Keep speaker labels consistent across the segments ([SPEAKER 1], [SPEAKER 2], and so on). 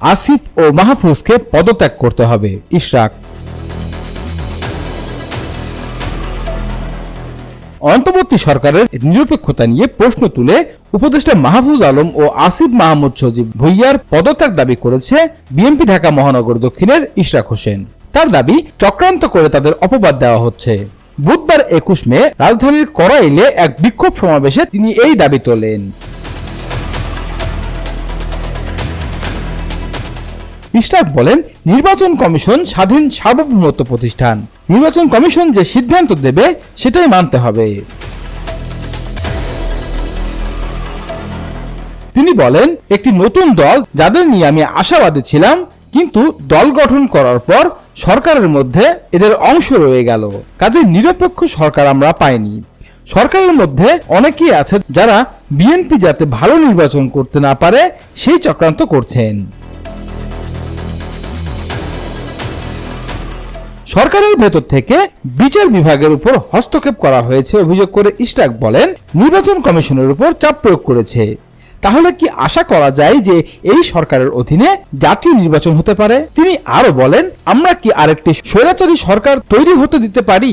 [SPEAKER 1] আসিফ ও মাহফুজকে পদত্যাগ করতে হবে। ইশরাক। অন্তর্বর্তী সরকারের নিরপেক্ষতা নিয়ে প্রশ্ন তুলে উপদেষ্টা মাহফুজ আলম ও আসিফ মাহমুদ সজীব ভুইয়ার পদত্যাগ দাবি করেছে বিএনপি ঢাকা মহানগর দক্ষিণের ইশরাক হোসেন। তার দাবি, চক্রান্ত করে তাদের অপবাদ দেওয়া হচ্ছে। বুধবার একুশ মে রাজধানীর করাইলে এক বিক্ষোভ সমাবেশে তিনি এই দাবি তোলেন। ইশরাক বলেন, নির্বাচন কমিশন স্বাধীন সার্বভৌমত্ব প্রতিষ্ঠান। নির্বাচন কমিশন যে সিদ্ধান্ত দেবে, সেটাই মানতে হবে। তিনি বলেন, একটি নতুন দল যাদের নিয়ে আমি আশাবাদী ছিলাম, কিন্তু দল গঠন করার পর সরকারের মধ্যে এদের অংশ রয়ে গেল। কাজে নিরপেক্ষ সরকার আমরা পাইনি। সরকারের মধ্যে অনেকেই আছে যারা বিএনপি যাতে ভালো নির্বাচন করতে না পারে, সেই চক্রান্ত করছেন। সরকারের ভেতর থেকে বিচার বিভাগের উপর হস্তক্ষেপ করা হয়েছে অভিযোগ করে ইস্টাক বলেন, নির্বাচন কমিশনের উপর চাপ প্রয়োগ করেছে। তাহলে কি আশা করা যায় যে এই সরকারের অধীনে জাতীয় নির্বাচন হতে পারে? তিনি আরও বলেন, আমরা কি আরেকটি স্বৈরাচারী সরকার তৈরি হতে দিতে পারি?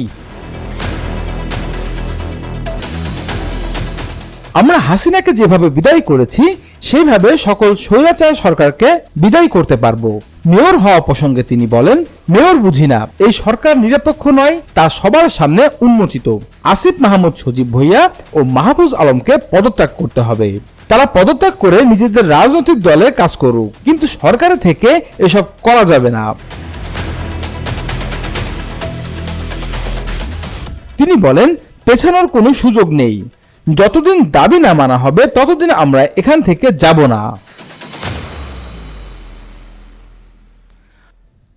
[SPEAKER 1] আমরা হাসিনাকে যেভাবে বিদায় করেছি, সেভাবে সকল স্বৈরাচার সরকারকে বিদায় করতে পারব। মেয়র হওয়া প্রসঙ্গে তিনি বলেন, মেয়র বুঝি না, এই সরকার নিরপেক্ষ নয়, তা সবার সামনে উন্মোচিত। আসিফ মাহমুদ সজীব ভুইয়া ও মাহফুজ আলমকে পদত্যাগ করতে হবে। তারা পদত্যাগ করে নিজেদের রাজনৈতিক দলে কাজ করুক, কিন্তু সরকারের থেকে এসব করা যাবে না। তিনি বলেন, পেছানোর কোনো সুযোগ নেই। যতদিন দাবি না মানা হবে, ততদিন আমরা এখান থেকে যাব না।